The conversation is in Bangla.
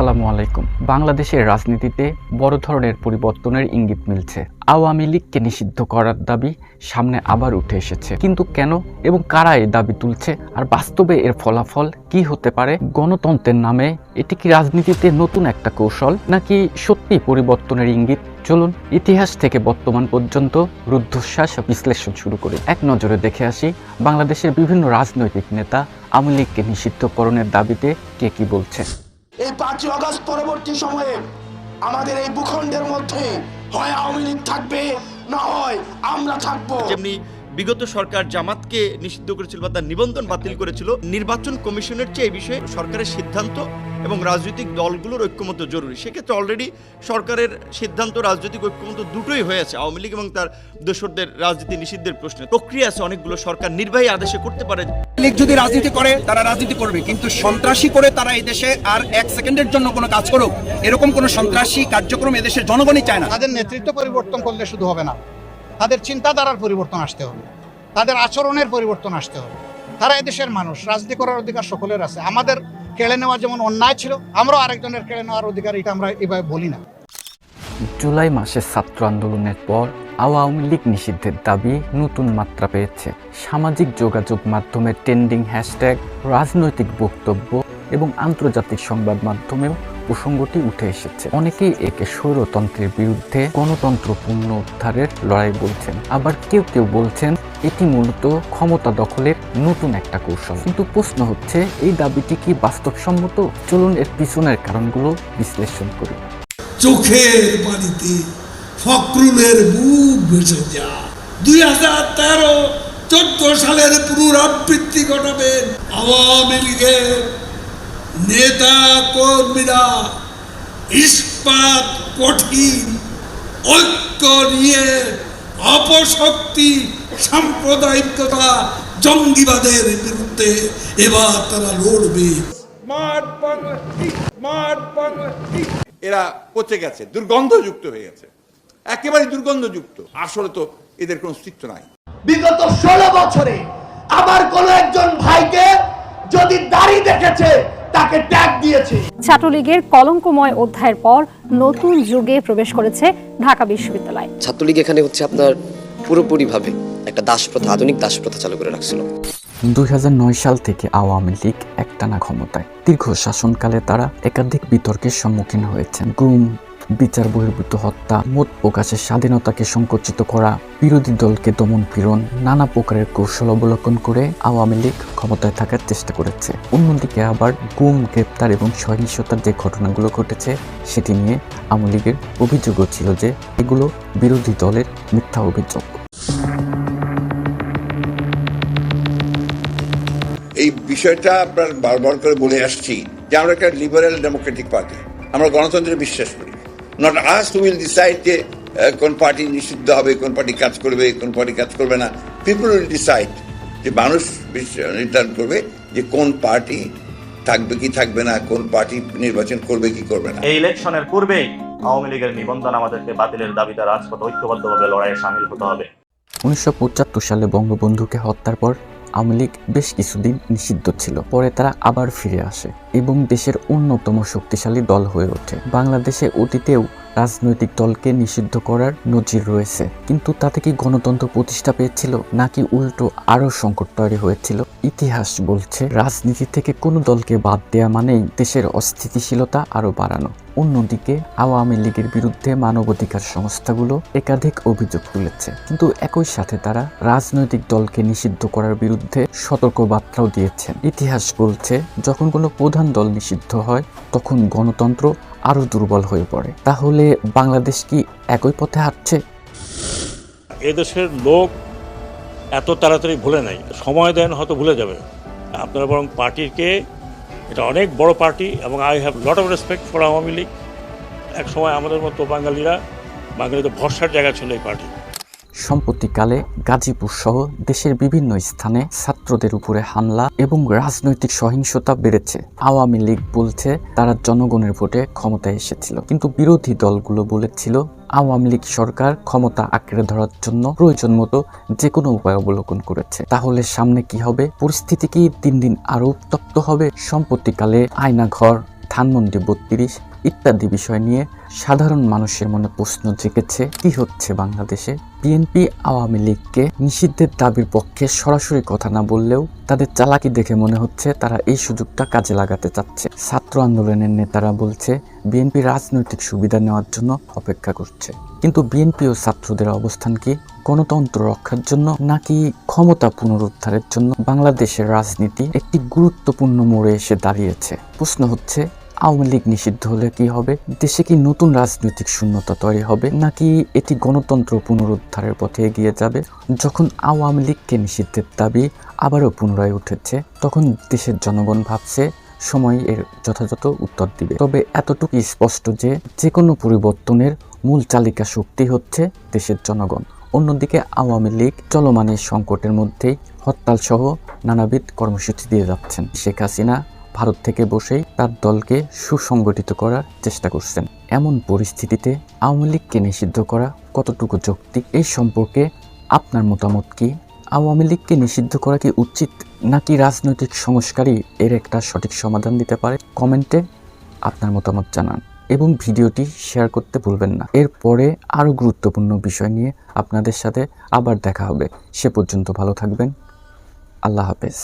আসসালামু আলাইকুম। বাংলাদেশের রাজনীতিতে বড় ধরনের পরিবর্তনের ইঙ্গিত মিলছে। আওয়ামী লীগকে নিষিদ্ধ করার দাবি সামনে আবার উঠে এসেছে। কিন্তু কেন এবং কারা এই দাবি তুলছে? আর বাস্তবে এর ফলাফল কি হতে পারে? গণতন্ত্রের নামে এটি কি রাজনীতিতে নতুন একটা কৌশল? নাকি সত্যি পরিবর্তনের ইঙ্গিত? চলুন ইতিহাস থেকে বর্তমান পর্যন্ত রুদ্ধশ্বাস বিশ্লেষণ শুরু করি। এক নজরে দেখে আসি, বাংলাদেশের বিভিন্ন রাজনৈতিক নেতা আওয়ামী লীগকে নিষিদ্ধকরণের দাবিতে কে কি বলছে। এই পাঁচই অগস্ট পরবর্তী সময়ে আমাদের এই ভূখণ্ডের মধ্যে হয় আওয়ামী লীগ থাকবে, না হয় আমরা থাকব। যেমনি বিগত সরকার জামাতকে নিষিদ্ধ করেছিল বা তার নিবন্ধন বাতিল করেছিল। নির্বাচন কমিশনের চেয়ে এই বিষয়ে সরকারের সিদ্ধান্ত এবং রাজনৈতিক দলগুলোর ঐক্যমত জরুরি। সেক্ষেত্রে অলরেডি সরকারের সিদ্ধান্ত রাজনৈতিক ঐক্যমত দুটোই হয়েছে আওয়ামী লীগ এবং তার দোসরদের রাজনীতি নিষিদ্ধের প্রশ্নে। প্রক্রিয়া আছে অনেকগুলো সরকার নির্বাহী আদেশে করতে পারে। লীগ যদি রাজনীতি করে তারা রাজনীতি করবে। কিন্তু সন্ত্রাসী করে তারা এই দেশে আর এক সেকেন্ডের জন্য কোনো কাজ করুক এরকম কোনো সন্ত্রাসী কার্যক্রম এদেশের জনগণই চায় না। তাদের নেতৃত্ব পরিবর্তন করলে শুধু হবে না। তাদের চিন্তাধারার পরিবর্তন আসতে হবে। তাদের আচরণের পরিবর্তন আসতে হবে। তারা এদেশের মানুষ, রাজনীতি করার অধিকার সকলের আছে। আমাদের কেড়ে নেওয়া যেমন অন্যায় ছিল, আমরাও আরেকজনের কেড়ে নেওয়ার অধিকার এটা আমরা এভাবে বলি না। জুলাই মাসের ছাত্র আন্দোলনের পর আওয়ামী লীগ নিষিদ্ধের দাবি নতুন মাত্রা পেয়েছে। সামাজিক যোগাযোগ মাধ্যমে ট্রেন্ডিং হ্যাশট্যাগ রাজনৈতিক বক্তব্য এবং আন্তর্জাতিক সংবাদ মাধ্যমেও প্রসঙ্গটি উঠে এসেছে। অনেকেই একে স্বৈরতন্ত্রের বিরুদ্ধে গণতন্ত্র পূর্ণ উদ্ধারের লড়াই বলছেন। আবার কেউ কেউ বলছেন, এটি মূলত ক্ষমতা দখলের নতুন একটা কৌশল। কিন্তু প্রশ্ন হচ্ছে, এই দাবিটি কি বাস্তবসম্মত? চলুন এর পিছনের কারণগুলো বিশ্লেষণ করি। চোখের পানিতে বুক ভেসে দুই হাজার তেরো, চোদ্দ সালের পুনরাবৃত্তি ঘটাবেন আওয়ামী লীগের নেতা কর্মীরা ইস্পাত কঠিন ঐক্য নিয়ে অপশক্তি সাম্প্রদায়িকতা জঙ্গিবাদের বিরুদ্ধে এবার তারা লড়বে। এরা পচে গেছে দুর্গন্ধযুক্ত হয়ে গেছে। একেবারে দুর্গন্ধযুক্ত। আসলে তো এদের কোনো অস্তিত্ব নাই। বিগত ষোলো বছরে আমার কোন একজন ভাইকে যদি দাড়ি দেখেছে তাকে ট্যাগ দিয়েছে। ছাত্রলীগের কলঙ্কময় অধ্যায়ের পর নতুন যুগে প্রবেশ করেছে ঢাকা বিশ্ববিদ্যালয়। ছাত্রলীগ এখানে হচ্ছে আপনার পুরোপুরি ভাবে একটা দাসপ্রথা আধুনিক দাসপ্রথা চালু করে রাখছিল। দুই হাজার নয় সাল থেকে আওয়ামী লীগ একটানা ক্ষমতায়। দীর্ঘ শাসনকালে তারা একাধিক বিতর্কের সম্মুখীন হয়েছেন। গুম বিচার বহির্ভূত হত্যা, মত প্রকাশের স্বাধীনতাকে সংকুচিত করা, বিরোধী দলকে দমন পীড়ন, নানা প্রকারের কৌশল অবলম্বন করে আওয়ামী লীগ ক্ষমতায় থাকার চেষ্টা করেছে। অন্যদিকে আবার গুম, গ্রেপ্তার এবং সহিংসতার যে ঘটনাগুলো ঘটেছে, সেটি নিয়ে আওয়ামী লীগের অভিযোগও ছিল যে এগুলো বিরোধী দলের মিথ্যা অভিযোগ। এই বিষয়টা আপনার বারবার করে বলে আসছি যে আমরা একটা লিবারেল ডেমোক্রেটিক পার্টি আমরা গণতন্ত্রে বিশ্বাস করি। নট আস উইল ডিসাইড যে কোন পার্টি নিষিদ্ধ হবে কোন পার্টি কাজ করবে কোন পার্টি কাজ করবে না। পিপল উইল ডিসাইড যে মানুষ নির্ধারণ করবে যে কোন পার্টি থাকবে কি থাকবে না কোন পার্টি নির্বাচন করবে কি করবে না। এই ইলেকশনের পূর্বেই আওয়ামী লীগের নিবন্ধন আমাদেরকে বাতিলের দাবিতে রাজপথ ঐক্যবদ্ধভাবে লড়াইয়ে সামিল হতে হবে। উনিশশো পঁচাত্তর সালে বঙ্গবন্ধুকে হত্যার পর আওয়ামী লীগ বেশ কিছুদিন নিষিদ্ধ ছিল। পরে তারা আবার ফিরে আসে এবং দেশের অন্যতম শক্তিশালী দল হয়ে ওঠে। বাংলাদেশে অতীতেও রাজনৈতিক দলকে নিষিদ্ধ করার নজির রয়েছে। কিন্তু তাতে কি গণতন্ত্র প্রতিষ্ঠা পেয়েছিল, নাকি উল্টো আরও সংকট তৈরি হয়েছিল? ইতিহাস বলছে, রাজনীতি থেকে কোনো দলকে বাদ দেওয়া মানেই দেশের অস্থিতিশীলতা আরও বাড়ানো। অন্যদিকে, আওয়ামী লীগের বিরুদ্ধে মানবাধিকার সংস্থাগুলো একাধিক অভিযোগ তুলেছে। কিন্তু একই সাথে তারা রাজনৈতিক দলকে নিষিদ্ধ করার বিরুদ্ধে সতর্কবার্তাও দিয়েছেন। ইতিহাস বলছে, যখন কোনো প্রধান দল নিষিদ্ধ হয়, তখন গণতন্ত্র আরও দুর্বল হয়ে পড়ে। তাহলে বাংলাদেশ কি একই পথে হাঁটছে? এদেশের লোক এত তাড়াতাড়ি ভুলে নাই। সময় দেন, হয়তো ভুলে যাবে। আপনারা বরং পার্টিকে, এটা অনেক বড় পার্টি এবং I have lot of respect for Awami League. এক সময় আমাদের মতো বাঙালিরা, বাঙালিদের ভরসার জায়গা ছিল এই পার্টি সম্প্রতিকালে গাজীপুর সহ দেশের বিভিন্ন স্থানে ছাত্রদের উপরে হামলা এবং রাজনৈতিক সহিংসতা বেড়েছে। আওয়ামী লীগ বলছে তারা জনগণের ভোটে ক্ষমতায় এসেছিল, কিন্তু বিরোধী দলগুলো বলেছিল আওয়ামী লীগ সরকার ক্ষমতা আঁকড়ে ধরার জন্য প্রয়োজন মতো যে কোনো উপায় অবলম্বন করেছে। তাহলে সামনে কি হবে? পরিস্থিতি কি দিন দিন আরও উত্তপ্ত হবে? সম্প্রতিকালে আয়নাঘর, ধানমন্ডি বত্রিশ ইত্যাদি বিষয় নিয়ে সাধারণ মানুষের মনে প্রশ্ন জেগেছে, কি হচ্ছে বাংলাদেশে? বিএনপি আওয়ামী লীগকে নিষিদ্ধের দাবির পক্ষে সরাসরি কথা না বললেও তাদের চালাকি দেখে মনে হচ্ছে তারা এই সুযোগটা কাজে লাগাতে চাচ্ছে। ছাত্র আন্দোলনের নেতারা বলছে, বিএনপি রাজনৈতিক সুবিধা নেওয়ার জন্য অপেক্ষা করছে। কিন্তু বিএনপি ও ছাত্রদের অবস্থান কি গণতন্ত্র রক্ষার জন্য নাকি ক্ষমতা পুনরুদ্ধারের জন্য বাংলাদেশের রাজনীতি একটি গুরুত্বপূর্ণ মোড়ে এসে দাঁড়িয়েছে? প্রশ্ন হচ্ছে আওয়ামী লীগ নিষিদ্ধ হলে কি হবে? দেশে কি নতুন রাজনৈতিক শূন্যতা তৈরি হবে? নাকি এটি গণতন্ত্র পুনরুদ্ধারের পথে এগিয়ে যাবে? যখন আওয়ামী লীগকে নিষিদ্ধের দাবি আবারও পুনরায় উঠেছে, তখন দেশের জনগণ ভাবছে সময় এর যথাযথ উত্তর দিবে। তবে এতটুকু স্পষ্ট যে যে কোনো পরিবর্তনের মূল চালিকা শক্তি হচ্ছে দেশের জনগণ। অন্যদিকে আওয়ামী লীগ চলমানের সংকটের মধ্যেই হরতাল সহ নানাবিধ কর্মসূচি দিয়ে যাচ্ছেন শেখ হাসিনা। ভারত থেকে বসেই তার দলকে সুসংগঠিত করার চেষ্টা করছেন। এমন পরিস্থিতিতে আওয়ামী লীগকে নিষিদ্ধ করা কতটুকু যৌক্তিক এই সম্পর্কে আপনার মতামত কি? আওয়ামী লীগকে নিষিদ্ধ করা কি উচিত নাকি রাজনৈতিক সংস্কারই এর একটা সঠিক সমাধান দিতে পারে? কমেন্টে আপনার মতামত জানান এবং ভিডিওটি শেয়ার করতে ভুলবেন না। এরপরে আরও গুরুত্বপূর্ণ বিষয় নিয়ে আপনাদের সাথে আবার দেখা হবে। সে পর্যন্ত ভালো থাকবেন। আল্লাহ হাফেজ।